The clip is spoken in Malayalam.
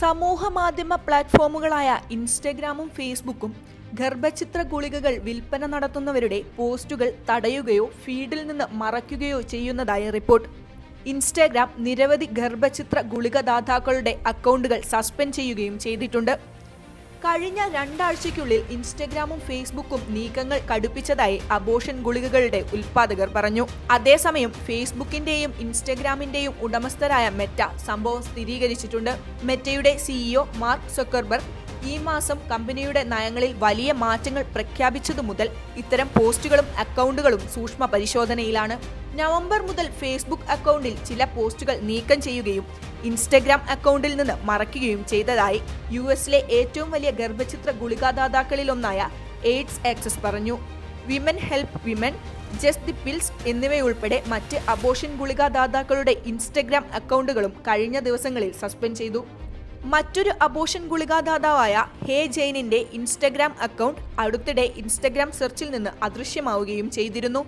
സമൂഹ മാധ്യമ പ്ലാറ്റ്ഫോമുകളായ ഇൻസ്റ്റഗ്രാമും ഫേസ്ബുക്കും ഗർഭചിത്ര ഗുളികകൾ വിൽപ്പന നടത്തുന്നവരുടെ പോസ്റ്റുകൾ തടയുകയോ ഫീഡിൽ നിന്ന് മറയ്ക്കുകയോ ചെയ്യുന്നതായി റിപ്പോർട്ട്. ഇൻസ്റ്റാഗ്രാം നിരവധി ഗർഭചിത്ര ഗുളികദാതാക്കളുടെ അക്കൗണ്ടുകൾ സസ്പെൻഡ് ചെയ്യുകയും ചെയ്തിട്ടുണ്ട്. കഴിഞ്ഞ രണ്ടാഴ്ചയ്ക്കുള്ളിൽ ഇൻസ്റ്റഗ്രാമും ഫേസ്ബുക്കും നീക്കങ്ങൾ കടുപ്പിച്ചതായി അബോഷൻ ഗുളികകളുടെ ഉൽപ്പാദകർ പറഞ്ഞു. അതേസമയം ഫേസ്ബുക്കിന്റെയും ഇൻസ്റ്റഗ്രാമിന്റെയും ഉടമസ്ഥരായ മെറ്റ സംഭവം സ്ഥിരീകരിച്ചിട്ടുണ്ട്. മെറ്റയുടെ സിഇഒ മാർക്ക് സൊക്കർബർഗ് ഈ മാസം കമ്പനിയുടെ നയങ്ങളിൽ വലിയ മാറ്റങ്ങൾ പ്രഖ്യാപിച്ചതു മുതൽ ഇത്തരം പോസ്റ്റുകളും അക്കൗണ്ടുകളും സൂക്ഷ്മ പരിശോധനയിലാണ്. നവംബർ മുതൽ ഫേസ്ബുക്ക് അക്കൗണ്ടിൽ ചില പോസ്റ്റുകൾ നീക്കം ചെയ്യുകയും ഇൻസ്റ്റഗ്രാം അക്കൗണ്ടിൽ നിന്ന് മറയ്ക്കുകയും ചെയ്തതായി യു എസിലെ ഏറ്റവും വലിയ ഗർഭചിത്ര ഗുളികാദാതാക്കളിലൊന്നായ എയ്ഡ്സ് ആക്സസ് പറഞ്ഞു. Women help women just the pills എന്നിവയുൾപ്പെടെ മറ്റ് അബോഷൻ ഗുളികാദാതാക്കളുടെ ഇൻസ്റ്റഗ്രാം അക്കൗണ്ടുകളും കഴിഞ്ഞ ദിവസങ്ങളിൽ സസ്പെൻഡ് ചെയ്തു. മറ്റൊരു അബോഷൻ ഗുളികാദാതാവായ ഹേ ജെയിനിന്റെ ഇൻസ്റ്റഗ്രാം അക്കൗണ്ട് അടുത്തിടെ ഇൻസ്റ്റഗ്രാം സെർച്ചിൽ നിന്ന് അദൃശ്യമാവുകയും ചെയ്തിരുന്നു.